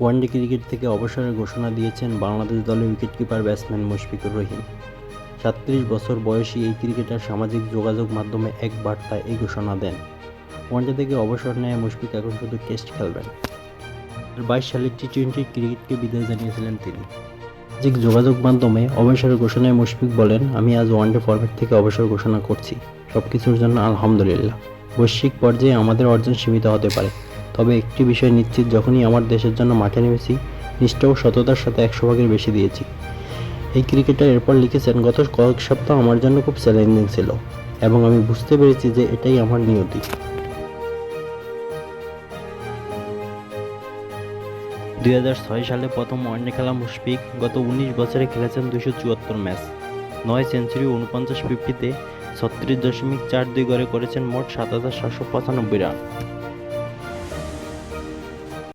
One day cricket থেকে অবসরের ঘোষণা দিয়েছেন বাংলাদেশ দলের উইকেটকিপার ব্যাটসম্যান মুশফিকুর রহিম। সাতত্রিশ বছর বয়সী এই ক্রিকেটার সামাজিক যোগাযোগ মাধ্যমে এক বার্তায় এই ঘোষণা দেন। ওয়ানডে থেকে অবসর নেয় মুশফিক, এখন শুধু টেস্ট খেলবেন। বাইশ সালে টি টোয়েন্টি ক্রিকেটকে বিদায় জানিয়েছিলেন তিনি। সামাজিক যোগাযোগ মাধ্যমে অবসরের ঘোষণায় মুশফিক বলেন, আমি আজ ওয়ানডে ফরম্যাট থেকে অবসর ঘোষণা করছি। সব কিছুর জন্য আলহামদুলিল্লাহ। বৈশ্বিক পর্যায়ে আমাদের অর্জন সীমিত হতে পারে। তবে একটি বিষয় নিশ্চিত, যখনই আমার দেশের জন্য মাঠে নেমেছি, নিষ্ঠা ও সততার সাথে একশো ভাগের বেশি দিয়েছি। এই ক্রিকেটার এরপর লিখেছেন, গত কয়েক সপ্তাহ আমার জন্য খুব চ্যালেঞ্জিং ছিল এবং আমি বুঝতে পেরেছি যে এটাই আমার নিয়তি। দুই ছয় সালে প্রথম ওয়ানডে খেলা মুশফিক গত উনিশ বছরে খেলেছেন দুশো চুয়াত্তর ম্যাচ। নয় সেঞ্চুরি উনপঞ্চাশ ফিফটিতে ছত্রিশ দশমিক চার দুই গড়ে করেছেন মোট সাত হাজার সাতশো পঁচানব্বই রান।